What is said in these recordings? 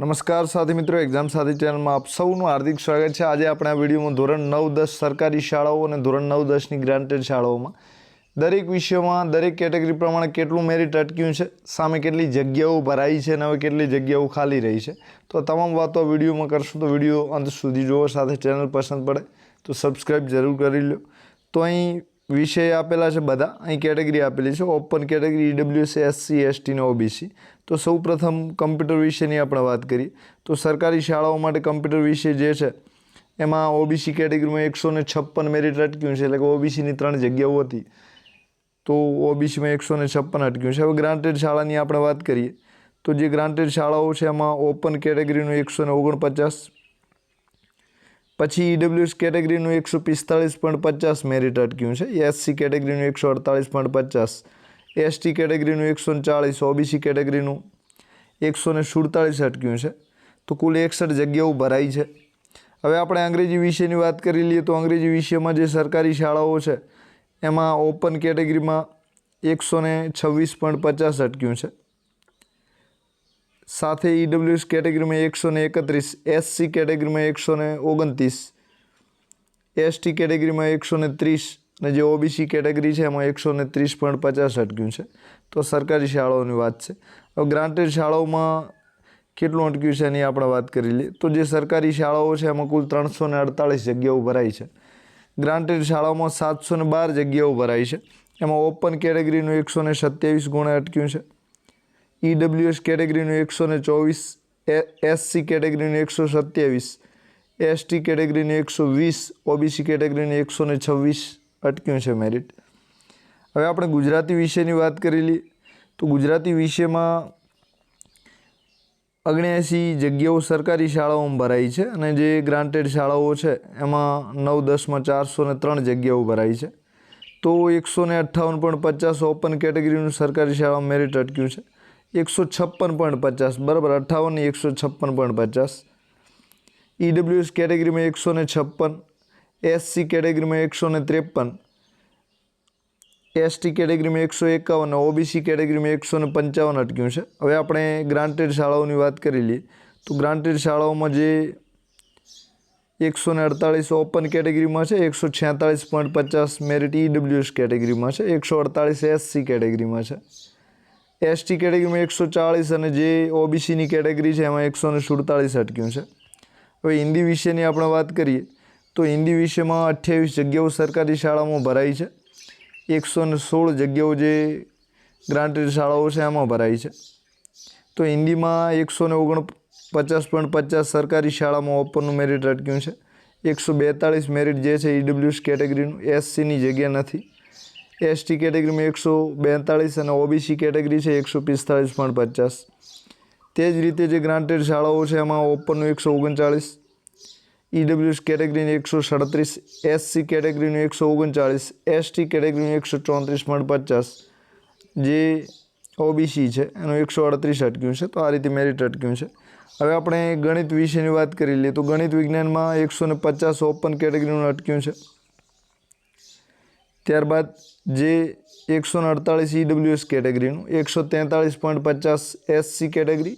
નમસ્કાર સાથી મિત્રો એક્ઝામ સાથી ચેનલમાં આપ સૌનું હાર્દિક સ્વાગત છે. આજે આપણે આ વિડીયોમાં ધોરણ નવ દસ સરકારી શાળાઓ અને ધોરણ નવ દસની ગ્રાન્ટેડ શાળાઓમાં. દરેક વિષયોમાં, દરેક કેટેગરી પ્રમાણે કેટલું મેરિટ અટક્યું છે, સામે કેટલી જગ્યાઓ ભરાઈ છે અને હવે કેટલી જગ્યાઓ ખાલી રહી છે. તો તમામ વાતો વિડીયોમાં કરશું. તો વીડિયો અંત સુધી જુઓ સાથે ચેનલ પસંદ પડે તો સબસ્ક્રાઈબ જરૂર કરી લો. તો અહીં વિષય આપેલા છે બધા. અહીં કેટેગરી આપેલી છે. Open category EWS SC ST ને ઓબીસી તો સૌ પ્રથમ કમ્પ્યુટર વિશેની આપણે વાત કરીએ. તો સરકારી શાળાઓ માટે કમ્પ્યુટર વિષય જે છે, એમાં ઓબીસી કેટેગરીમાં એકસો ને છપ્પન મેરિટ અટક્યું છે. એટલે કે ઓબીસીની ત્રણ જગ્યાઓ હતી. તો ઓબીસીમાં એકસો ને છપ્પન અટક્યું છે. હવે ગ્રાન્ટેડ શાળાની આપણે વાત કરીએ. તો જે ગ્રાન્ટેડ શાળાઓ છે, એમાં ઓપન કેટેગરીનું એકસો ને ઓગણપચાસ પછી ઈડબ્લ્યુએસ કેટેગરીનું એકસો પિસ્તાળીસ પોઈન્ટ પચાસ મેરિટ અટક્યું છે. એસસી કેટેગરીનું એકસો અડતાળીસ પોઈન્ટ પચાસ. એસટી કેટેગરીનું એકસો ચાળીસ. ઓબીસી કેટેગરીનું એકસો ને સુડતાળીસ અટક્યું છે. તો કુલ એકસઠ જગ્યાઓ ભરાઈ છે. હવે આપણે અંગ્રેજી વિષયની વાત કરી લઈએ તો અંગ્રેજી વિષયમાં જે સરકારી શાળાઓ છે, એમાં ઓપન કેટેગરીમાં એકસો ને છવ્વીસ પોઈન્ટ પચાસ અટક્યું છે. સાથે ઈડબ્લ્યુએસ કેટેગરીમાં એકસો ને એકત્રીસ એસસી કેટેગરીમાં એકસો ને ઓગણત્રીસ એસટી કેટેગરીમાં એકસો ને ત્રીસ અને જે ઓબીસી કેટેગરી છે એમાં એકસો ને ત્રીસ પોઈન્ટ પચાસ અટક્યું છે. તો સરકારી શાળાઓની વાત છે. હવે ગ્રાન્ટેડ શાળાઓમાં કેટલું અટક્યું છે એની આપણે વાત કરી લઈએ. તો જે સરકારી શાળાઓ છે એમાં કુલ ત્રણસો ને અડતાળીસ જગ્યાઓ ભરાઈ છે. ગ્રાન્ટેડ શાળાઓમાં સાતસો ને બાર જગ્યાઓ ભરાઈ છે. એમાં ઓપન કેટેગરીનું એકસો ને સત્યાવીસ ગુણે અટક્યું છે. ઈડબ્લ્યુએસ કેટેગરીનું એકસો ને ચોવીસ એસસી કેટેગરીનું એકસો સત્યાવીસ, એસટી કેટેગરીનું એકસો વીસ, ઓબીસી કેટેગરીનું એકસો ને છવ્વીસ અટક્યું છે મેરિટ. હવે આપણે ગુજરાતી વિષયની વાત કરી તો ગુજરાતી વિષયમાં અગણ્યાસી જગ્યાઓ સરકારી શાળાઓમાં ભરાઈ છે અને જે ગ્રાન્ટેડ શાળાઓ છે, એમાં નવ, દસમાં ચારસો ને ત્રણ જગ્યાઓ ભરાઈ છે. તો એકસો ને અઠ્ઠાવન પોઈન્ટ પચાસ ઓપન કેટેગરીનું સરકારી શાળામાં મેરિટ અટક્યું છે. એકસો છપ્પન પોઈન્ટ પચાસ, બરાબર અઠ્ઠાવન એકસો છપ્પન પોઈન્ટ પચાસ. ઈડબ્લ્યુએસ કેટેગરીમાં એકસો ને છપ્પન એસસી કેટેગરીમાં એકસો ને ત્રેપન એસટી કેટેગરીમાં એકસો એકાવન ઓબીસી કેટેગરીમાં એકસો ને પંચાવન અટક્યું છે. હવે આપણે ગ્રાન્ટેડ શાળાઓની વાત કરી લઈએ. તો ગ્રાન્ટેડ શાળાઓમાં જે એકસો ને અડતાળીસ ઓપન કેટેગરીમાં છે, એકસો છેતાળીસ પોઈન્ટ પચાસ મેરિટ ઈડબ્લ્યુએસ કેટેગરીમાં છે, એકસો અડતાળીસ એસસી કેટેગરીમાં છે. એસટી કેટેગરીમાં એકસો ચાળીસ અને જે ઓબીસીની કેટેગરી છે, એમાં એકસો ને સુડતાળીસ અટક્યું છે. હવે હિન્દી વિષયની આપણે વાત કરીએ, તો હિન્દી વિષયમાં અઠ્યાવીસ જગ્યાઓ સરકારી શાળામાં ભરાઈ છે. એકસો ને સોળ જગ્યાઓ જે ગ્રાન્ટેડ શાળાઓ છે, એમાં ભરાઈ છે. તો હિન્દીમાં એકસો ને ઓગણ પચાસ પોઈન્ટ પચાસ સરકારી શાળામાં ઓપનનું મેરિટ અટક્યું છે. એકસો બેતાળીસ મેરિટ જે છે ઈડબ્લ્યુએસ કેટેગરીનું એસસીની જગ્યા નથી. એસટી કેટેગરીમાં એકસો બેતાળીસ અને ઓબીસી કેટેગરી છે એકસો પિસ્તાળીસ પોઈન્ટ પચાસ. તે જ રીતે જે ગ્રાન્ટેડ શાળાઓ છે એમાં ઓપનનું એકસો ઓગણચાળીસ ઈડબ્લ્યુએસ કેટેગરીની એકસો સડત્રીસ એસસી કેટેગરીનું એકસો ઓગણચાળીસ એસટી કેટેગરીનું એકસો ચોત્રીસ પોઈન્ટ પચાસ. જે ઓબીસી છે, એનું એકસો અડત્રીસ અટક્યું છે, તો આ રીતે મેરિટ અટક્યું છે. હવે આપણે ગણિત વિશેની વાત કરી લઈએ, તો ગણિત વિજ્ઞાનમાં એકસો ને પચાસ ઓપન કેટેગરીનું અટક્યું છે. ત્યારબાદ જે એકસો ને અડતાળીસ ઈડબ્લ્યુએસ કેટેગરીનું, એકસો તેતાળીસ પોઈન્ટ પચાસ એસસી કેટેગરી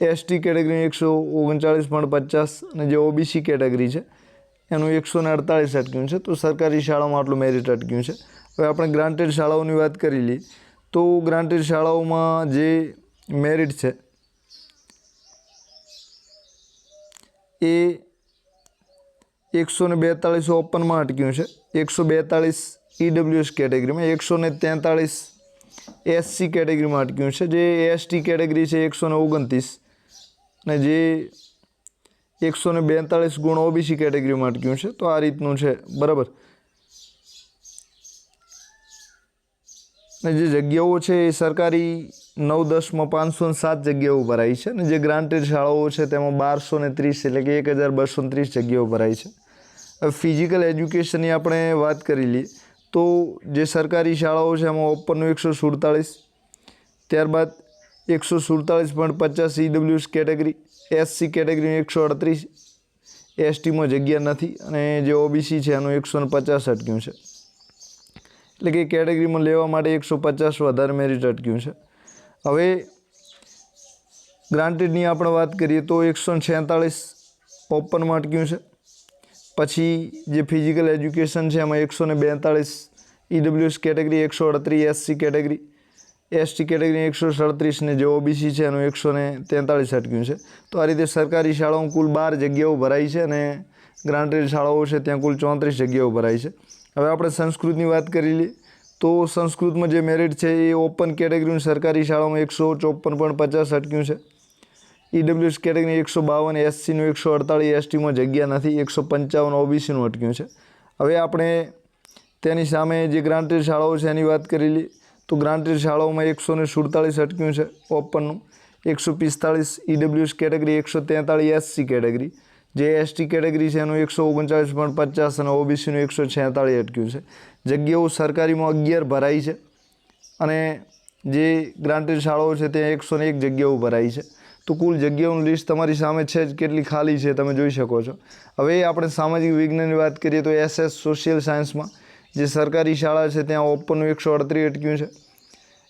એસટી કેટેગરીનું એકસો ઓગણચાળીસ પોઈન્ટ પચાસ અને જે ઓબીસી કેટેગરી છે, એનું એકસો ને અડતાળીસ અટક્યું છે. તો સરકારી શાળામાં આટલું મેરિટ અટક્યું છે. હવે આપણે ગ્રાન્ટેડ શાળાઓની વાત કરી લઈએ. તો ગ્રાન્ટેડ શાળાઓમાં જે મેરિટ છે, એ એકસો ને બેતાળીસ ઓપનમાં અટક્યું છે. એકસો બેતાળીસ ઈડબ્લ્યુએસ કેટેગરીમાં એકસો ને તેતાળીસ એસસી કેટેગરીમાં અટક્યું છે. જે એસટી કેટેગરી છે, એકસો ને ઓગણત્રીસ. ને જે એકસો ને બેતાળીસ ગુણ ઓબીસી કેટેગરીમાં અટક્યું છે, તો આ રીતનું છે. બરાબર? ને જે જગ્યાઓ છે, એ સરકારી નવ, દસમાં પાંચસો ને સાત જગ્યાઓ ભરાઈ છે. અને જે ગ્રાન્ટેડ શાળાઓ છે, તેમાં બારસો ને ત્રીસ એટલે કે એક હજાર બસો ત્રીસ જગ્યાઓ ભરાઈ છે. ફિઝિકલ એજ્યુકેશનની આપણે વાત કરી લઈએ. તો જે સરકારી શાળાઓ છે એમાં ઓપનનું એકસો સુડતાળીસ, ત્યારબાદ એકસો સુડતાળીસ પોઈન્ટ પચાસ ઈડબ્લ્યુએસ કેટેગરી એસસી કેટેગરીનું એકસો અડત્રીસ એસટીમાં જગ્યા નથી અને જે ઓબીસી છે એનું એકસો પચાસ અટક્યું છે. એટલે કે કેટેગરીમાં લેવા માટે એકસો પચાસ વધારે મેરિટ અટક્યું છે. હવે ગ્રાન્ટેડની આપણે વાત કરીએ તો એકસો છેતાળીસ ઓપનમાં અટક્યું છે. પછી જે ફિઝિકલ એજ્યુકેશન છે, એમાં એકસો ને બેતાળીસ ઈડબ્લ્યુએસ કેટેગરી એકસો અડત્રીસ એસસી કેટેગરી એસટી કેટેગરી એકસો સડત્રીસ ને જે ઓબીસી છે, એનું એકસો ને તેતાળીસ અટક્યું છે. તો આ રીતે સરકારી શાળાઓ કુલ બાર જગ્યાઓ ભરાઈ છે અને ગ્રાન્ટેડ શાળાઓ છે, ત્યાં કુલ ચોત્રીસ જગ્યાઓ ભરાઈ છે. હવે આપણે સંસ્કૃતની વાત કરી લઈએ, તો સંસ્કૃતમાં જે મેરિટ છે, એ ઓપન કેટેગરીનું સરકારી શાળાઓમાં એકસો ચોપન પોઈન્ટ પચાસ અટક્યું છે. ઈડબ્લ્યુએસ કેટેગરી એકસો બાવન એસસીનું એકસો અડતાળીસ એસટીમાં જગ્યા નથી, એકસો પંચાવન ઓબીસીનું અટક્યું છે. હવે આપણે તેની સામે જે ગ્રાન્ટેડ શાળાઓ છે એની વાત કરી લઈએ. તો ગ્રાન્ટેડ શાળાઓમાં એકસો ને સુડતાળીસ અટક્યું છે ઓપનનું એકસો પિસ્તાળીસ ઈડબ્લ્યુએસ કેટેગરી એકસો તેતાળીસ એસસી કેટેગરી જે એસટી કેટેગરી છે એનું એકસો ઓગણચાળીસ પોઈન્ટ પચાસ અને ઓબીસીનું એકસો છેતાળીસ અટક્યું છે. જગ્યાઓ સરકારીમાં અગિયાર ભરાઈ છે અને જે ગ્રાન્ટેડ શાળાઓ છે ત્યાં એકસો એક જગ્યાઓ ભરાઈ છે. તો કુલ જગ્યાઓનું લિસ્ટ તમારી સામે છે જ, કેટલી ખાલી છે તમે જોઈ શકો છો. હવે આપણે સામાજિક વિજ્ઞાનની વાત કરીએ તો એસએસ સોશિયલ સાયન્સમાં જે સરકારી શાળા છે ત્યાં ઓપનનું એકસો અડત્રીસ અટક્યું છે.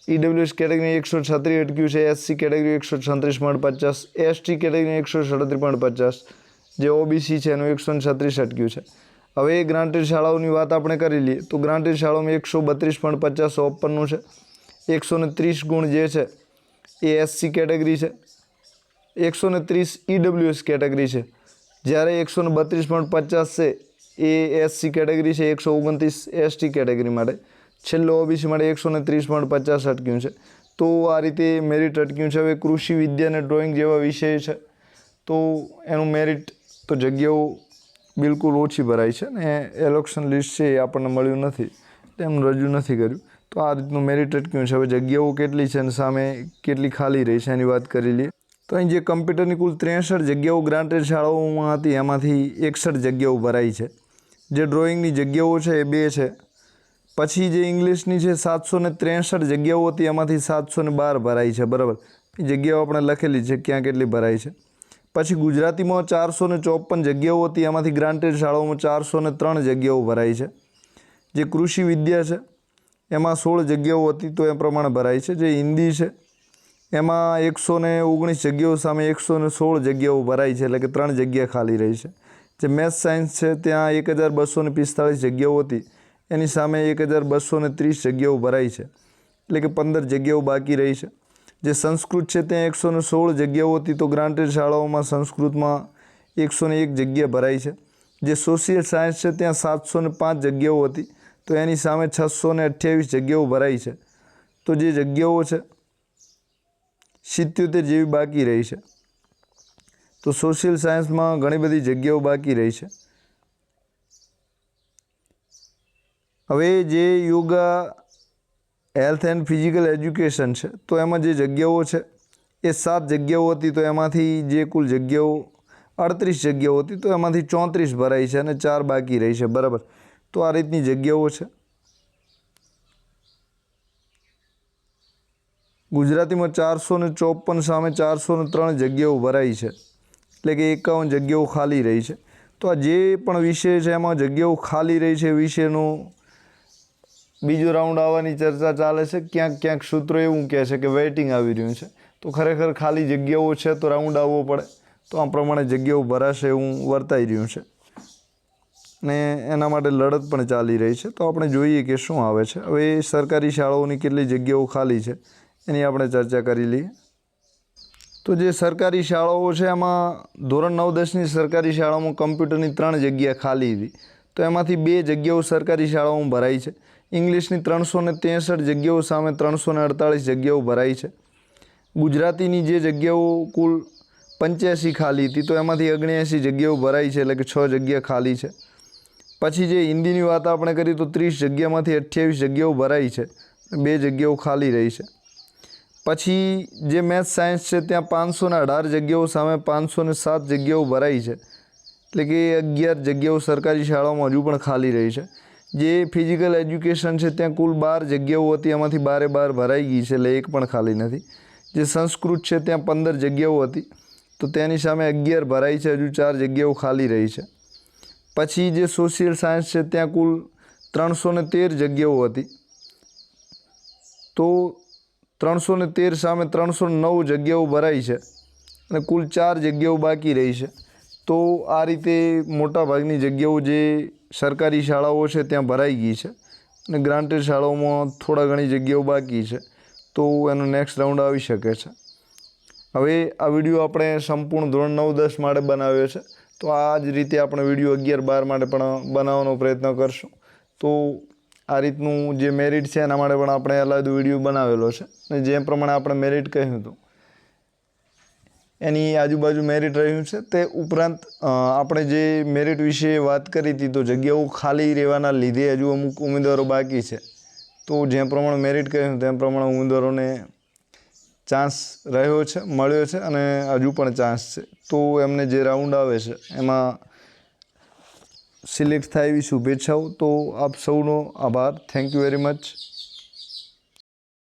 ઈડબ્લ્યુએસ કેટેગરી એકસો છત્રીસ અટક્યું છે એસસી કેટેગરી એકસો છત્રીસ પોઈન્ટ પચાસ એસટી કેટેગરી એકસો સડત્રીસ પોઈન્ટ પચાસ, જે ઓબીસી છે એનું એકસો છત્રીસ અટક્યું છે. હવે એ ગ્રાન્ટેડ શાળાઓની વાત આપણે કરી લઈએ તો ગ્રાન્ટેડ શાળાઓમાં એકસો બત્રીસ પોઈન્ટ પચાસ ઓપનનું છે. એકસો ને ત્રીસ ગુણ જે છે એ એસસી કેટેગરી છે. એકસો ને ત્રીસ ઈડબ્લ્યુએસ કેટેગરી છે. જ્યારે એકસો ને બત્રીસ પોઈન્ટ પચાસ છે, એ એસસી કેટેગરી છે, એકસો ઓગણત્રીસ એસટી કેટેગરી માટે. છેલ્લો ઓબીસી માટે એકસો ને ત્રીસ પોઈન્ટ પચાસ અટક્યું છે. તો આ રીતે મેરિટ અટક્યું છે. હવે કૃષિ વિદ્યા અને ડ્રોઈંગ જેવા વિષય છે, તો એનું મેરિટ તો જગ્યાઓ બિલકુલ ઓછી ભરાય છે ને એલોક્શન લિસ્ટ છે એ આપણને મળ્યું નથી. એટલે રજૂ નથી કર્યું. તો આ રીતનું મેરિટ અટક્યું છે. હવે જગ્યાઓ કેટલી છે અને સામે કેટલી ખાલી રહી છે એની વાત કરી લઈએ. તો અહીં જે કમ્પ્યુટરની કુલ ત્રેસઠ જગ્યાઓ ગ્રાન્ટેડ શાળાઓમાં હતી, એમાંથી એકસઠ જગ્યાઓ ભરાઈ છે. જે ડ્રોઈંગની જગ્યાઓ છે એ બે છે. પછી જે ઇંગ્લિશની છે સાતસો ને ત્રેસઠ જગ્યાઓ હતી, એમાંથી સાતસો ને બાર ભરાઈ છે. બરાબર? એ જગ્યાઓ આપણે લખેલી છે, ક્યાં કેટલી ભરાઈ છે. પછી ગુજરાતીમાં ચારસો ને ચોપન જગ્યાઓ હતી, એમાંથી ગ્રાન્ટેડ શાળાઓમાં ચારસો ને ત્રણ જગ્યાઓ ભરાઈ છે. જે કૃષિ વિદ્યા છે, એમાં સોળ જગ્યાઓ હતી, તો એ પ્રમાણે ભરાઈ છે. જે હિન્દી છે એમાં એકસો ને ઓગણીસ જગ્યાઓ સામે એકસો ને સોળ જગ્યાઓ ભરાઈ છે, એટલે કે ત્રણ જગ્યા ખાલી રહી છે. જે મેથ્સ સાયન્સ છે, ત્યાં એક હજાર બસો ને પિસ્તાળીસ જગ્યાઓ હતી. એની સામે એક હજાર બસો ને ત્રીસ જગ્યાઓ ભરાઈ છે, એટલે કે પંદર જગ્યાઓ બાકી રહી છે. જે સંસ્કૃત છે, ત્યાં એકસો ને સોળ જગ્યાઓ હતી, તો ગ્રાન્ટેડ શાળાઓમાં સંસ્કૃતમાં એકસો ને એક જગ્યા ભરાઈ છે. જે સોશિયલ સાયન્સ છે, ત્યાં સાતસો ને પાંચ જગ્યાઓ હતી, તો એની સામે છસો ને અઠ્યાવીસ જગ્યાઓ ભરાઈ છે. તો જે જગ્યાઓ છે સિત્યોતેર જેવી બાકી રહી છે. તો સોશિયલ સાયન્સમાં ઘણી બધી જગ્યાઓ બાકી રહી છે. હવે જે yoga, health and physical education છે, તો એમાં જે જગ્યાઓ છે, એ સાત જગ્યાઓ હતી, તો એમાંથી જે કુલ જગ્યાઓ અડત્રીસ જગ્યાઓ હતી, તો એમાંથી ચોત્રીસ ભરાઈ છે અને ચાર બાકી રહી છે. બરાબર. તો આ રીતની જગ્યાઓ છે. ગુજરાતીમાં ચારસો ને ચોપન સામે ચારસો ને ત્રણ જગ્યાઓ ભરાઈ છે. એટલે કે એકાવન જગ્યાઓ ખાલી રહી છે. તો આ જે પણ વિષય છે એમાં જગ્યાઓ ખાલી રહી છે વિષયનું બીજો રાઉન્ડ આવવાની ચર્ચા ચાલે છે. ક્યાંક ક્યાંક સૂત્રો એવું કહે છે કે વેઇટિંગ આવી રહ્યું છે. તો ખરેખર ખાલી જગ્યાઓ છે તો રાઉન્ડ આવવો પડે. તો આ પ્રમાણે જગ્યાઓ ભરાશે એવું વર્તાઈ રહ્યું છે. ને એના માટે લડત પણ ચાલી રહી છે. તો આપણે જોઈએ કે શું આવે છે. હવે સરકારી શાળાઓની કેટલી જગ્યાઓ ખાલી છે. એની આપણે ચર્ચા કરી લઈએ તો જે સરકારી શાળાઓ છે, એમાં ધોરણ નવ દસની સરકારી શાળાઓમાં કમ્પ્યુટરની ત્રણ જગ્યા ખાલી હતી. તો એમાંથી બે જગ્યાઓ સરકારી શાળાઓમાં ભરાઈ છે. ઇંગ્લિશની ત્રણસો ને ત્રેસઠ જગ્યાઓ સામે ત્રણસો ને અડતાળીસ જગ્યાઓ ભરાઈ છે. ગુજરાતીની જે જગ્યાઓ કુલ પંચ્યાસી ખાલી હતી, તો એમાંથી ઓગણ્યાસી જગ્યાઓ ભરાઈ છે, એટલે કે છ જગ્યા ખાલી છે. પછી જે હિન્દીની વાત આપણે કરીએ તો ત્રીસ જગ્યામાંથી અઠ્યાવીસ જગ્યાઓ ભરાઈ છે. બે જગ્યાઓ ખાલી રહી છે. પછી જે મેથ્સ સાયન્સ છે ત્યાં પાંચસો ને અઢાર જગ્યાઓ સામે પાંચસો ને સાત જગ્યાઓ ભરાઈ છે. એટલે કે અગિયાર જગ્યાઓ સરકારી શાળાઓમાં હજુ પણ ખાલી રહી છે. જે ફિઝિકલ એજ્યુકેશન છે ત્યાં કુલ બાર જગ્યાઓ હતી, એમાંથી બારે બાર ભરાઈ ગઈ છે, એટલે એક પણ ખાલી નથી. જે સંસ્કૃત છે ત્યાં પંદર જગ્યાઓ હતી, તો તેની સામે અગિયાર ભરાઈ છે, હજુ ચાર જગ્યાઓ ખાલી રહી છે. પછી જે સોશિયલ સાયન્સ છે ત્યાં કુલ ત્રણસો ને તેર જગ્યાઓ હતી, તો ત્રણસો ને તેર સામે ત્રણસો નવ જગ્યાઓ ભરાઈ છે અને કુલ ચાર જગ્યાઓ બાકી રહી છે. તો આ રીતે મોટાભાગની જગ્યાઓ જે સરકારી શાળાઓ છે ત્યાં ભરાઈ ગઈ છે અને ગ્રાન્ટેડ શાળાઓમાં થોડા ઘણી જગ્યાઓ બાકી છે. તો એનો નેક્સ્ટ રાઉન્ડ આવી શકે છે. હવે આ વીડિયો આપણે સંપૂર્ણ ધોરણ નવ દસ માટે બનાવ્યો છે. તો આ જ રીતે આપણે વીડિયો અગિયાર બાર માટે પણ બનાવવાનો પ્રયત્ન કરશું. તો આ રીતનું જે મેરિટ છે, એના માટે પણ આપણે અલગ વીડિયો બનાવેલો છે. અને જે પ્રમાણે આપણે મેરિટ કહ્યું હતું. એની આજુબાજુ મેરિટ રહ્યું છે. તે ઉપરાંત આપણે જે મેરિટ વિશે વાત કરી હતી, તો જગ્યાઓ ખાલી રહેવાના લીધે હજુ અમુક ઉમેદવારો બાકી છે. તો જે પ્રમાણે મેરિટ કહ્યું તેમ પ્રમાણે ઉમેદવારોને ચાન્સ રહ્યો છે, મળ્યો છે અને હજુ પણ ચાન્સ છે. તો એમને જે રાઉન્ડ આવે છે, એમાં સિલેક્ટ થાય એવી શુભેચ્છાઓ. તો આપ સૌનો આભાર. Thank you very much